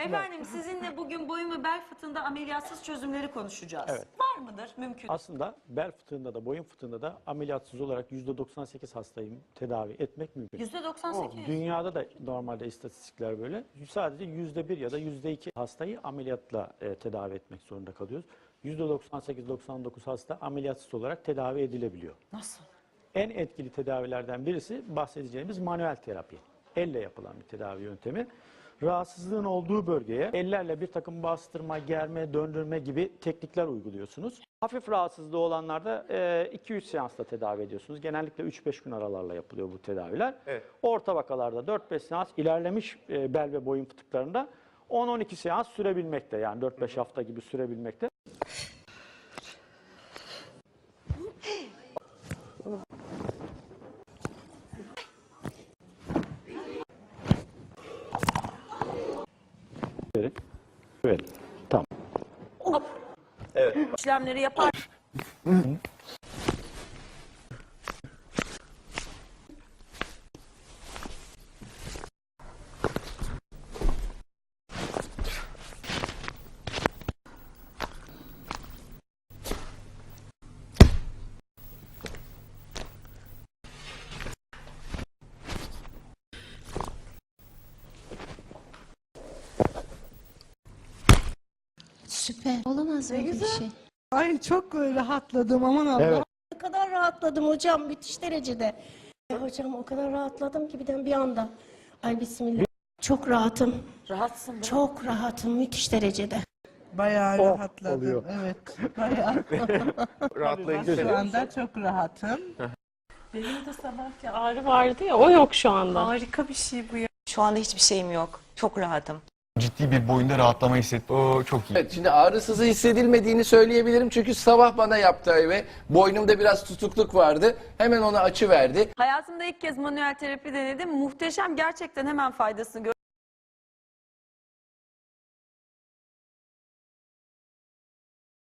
Efendim sizinle bugün boyun ve bel fıtığında ameliyatsız çözümleri konuşacağız. Evet. Var mıdır? Mümkün. Aslında bel fıtığında da boyun fıtığında da ameliyatsız olarak %98 hastayı tedavi etmek mümkün. %98. Dünyada da normalde istatistikler böyle. Sadece %1 ya da %2 hastayı ameliyatla e, tedavi etmek zorunda kalıyoruz. %98-99 hasta ameliyatsız olarak tedavi edilebiliyor. Nasıl? En etkili tedavilerden birisi bahsedeceğimiz manuel terapi. Elle yapılan bir tedavi yöntemi. Rahatsızlığın olduğu bölgeye ellerle bir takım bastırma, germe, döndürme gibi teknikler uyguluyorsunuz. Hafif rahatsızlığı olanlarda 2-3 seansla tedavi ediyorsunuz. Genellikle 3-5 gün aralarla yapılıyor bu tedaviler. Evet. Orta vakalarda 4-5 seans, ilerlemiş e, bel ve boyun fıtıklarında 10-12 seans sürebilmekte. Yani 4-5 hafta gibi sürebilmekte. Evet. Tamam. İşlemleri yapar. Süper. Olamaz böyle bir şey. Ay çok rahatladım aman Allah. Evet. Ne kadar rahatladım hocam müthiş derecede. E, hocam o kadar rahatladım ki birden bir anda. Ay bismillah. Çok rahatım. Rahatsın. be. Çok rahatım müthiş derecede. Bayağı Oh, rahatladım. oluyor. Evet. Bayağı. Rahatlayınca Şu anda çok rahatım. Benim de sabahki ağrı vardı ya o yok şu anda. Harika bir şey bu ya. Şu anda hiçbir şeyim yok. Çok rahatım. Ciddi bir boyunda rahatlama hissettim. O çok iyi. Evet, şimdi ağrısızı hissedilmediğini söyleyebilirim çünkü sabah bana yaptı ve boynumda biraz tutukluk vardı. Hemen onu açı verdi. Hayatımda ilk kez manuel terapi denedim. Muhteşem gerçekten hemen faydasını gördüm.